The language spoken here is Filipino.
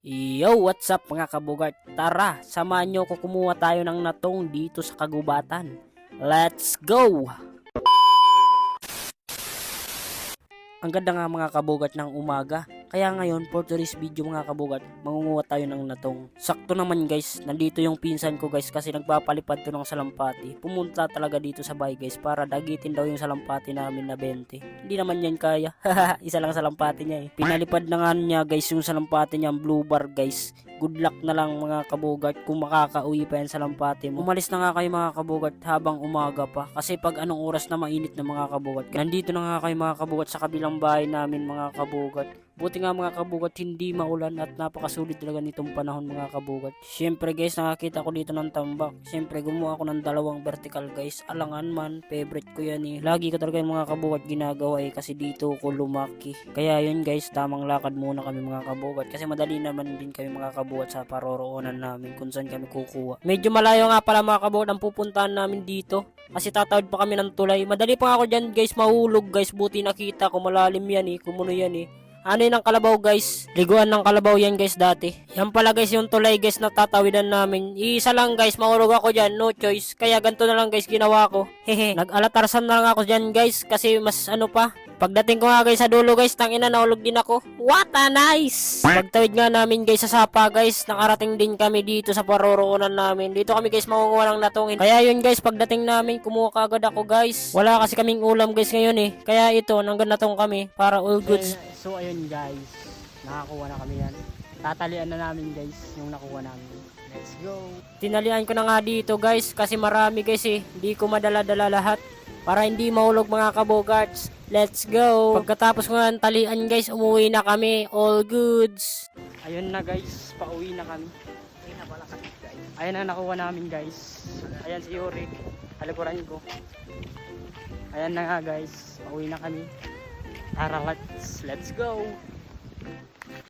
Yo, what's up mga kabugart? Tara, samahan nyo ko kumuha tayo ng natong dito sa kagubatan. Let's go! Ang ganda nga mga kabugat ng umaga. Kaya ngayon, for today's video mga kabugat, mangunguha tayo ng natong. Sakto naman guys, nandito yung pinsan ko guys kasi nagpapalipad to ng salampati. Pumunta talaga dito sa bahay guys para dagitin daw yung salampati namin na 20. Hindi naman yan kaya. Isa lang salampati niya eh. Pinalipad na nga niya guys yung salampati niya, blue bar guys. Good luck na lang mga kabugat kung makakauwi pa yan sa lampati mo. Umalis na nga kayo mga kabugat habang umaga pa. Kasi pag anong oras na mainit na mga kabugat. Nandito na nga kayo mga kabugat sa kabilang bahay namin mga kabugat. Buti nga mga kabugat hindi maulan at napakasulit talaga nitong panahon mga kabugat. Siyempre guys nakakita ko dito ng tambak. Siyempre gumawa ako ng dalawang vertical guys. Alangan man, favorite ko yan eh. Lagi ko talaga yung mga kabugat ginagawa eh kasi dito ko lumaki. Kaya yun guys, tamang lakad muna kami mga kabugat. Kasi madali naman din kami mga kabugat sa paroroonan namin kung saan kami kukuha. Medyo malayo nga pala mga kabugat ang pupuntahan namin dito. Kasi tatawid pa kami ng tulay. Madali pa ako dyan guys, mahulog guys. Buti nakita ko malalim yan eh, kumuno yan eh. Ano yun ang kalabaw guys? Liguan ng kalabaw yan guys dati. Yan pala guys yung tulay guys na tatawidan namin. Isa lang guys, mahulog ako dyan, no choice. Kaya ganito na lang guys ginawa ko. Hehe, nag-alatarsan na lang ako dyan guys kasi mas ano pa. Pagdating ko nga guys sa dulo guys, tangina nahulog din ako. What a nice! Pagtawid nga namin guys sa sapa guys, nakarating din kami dito sa paroroonan namin. Dito kami guys mangunguha ng natongin. Kaya yun guys, pagdating namin kumuha kagad ako guys. Wala kasi kaming ulam guys ngayon eh. Kaya ito, nanggan natong kami para all goods. So ayun guys, nakakuha na kami yan. Tatalian na namin guys yung nakuha namin. Let's go. Tinalian ko na nga dito guys kasi marami guys eh. Hindi ko madala-dala lahat para hindi mahulog mga kabogarts. Let's go! Pagkatapos ko ng talian guys, umuwi na kami. All goods! Ayun na guys, pauwi na kami. Ayun na pala kami guys. Ayan ang nakuha namin guys. Ayan si Yuri. Halikuran ko. Ayan na nga guys, pauwi na kami. Tara, let's, let's go!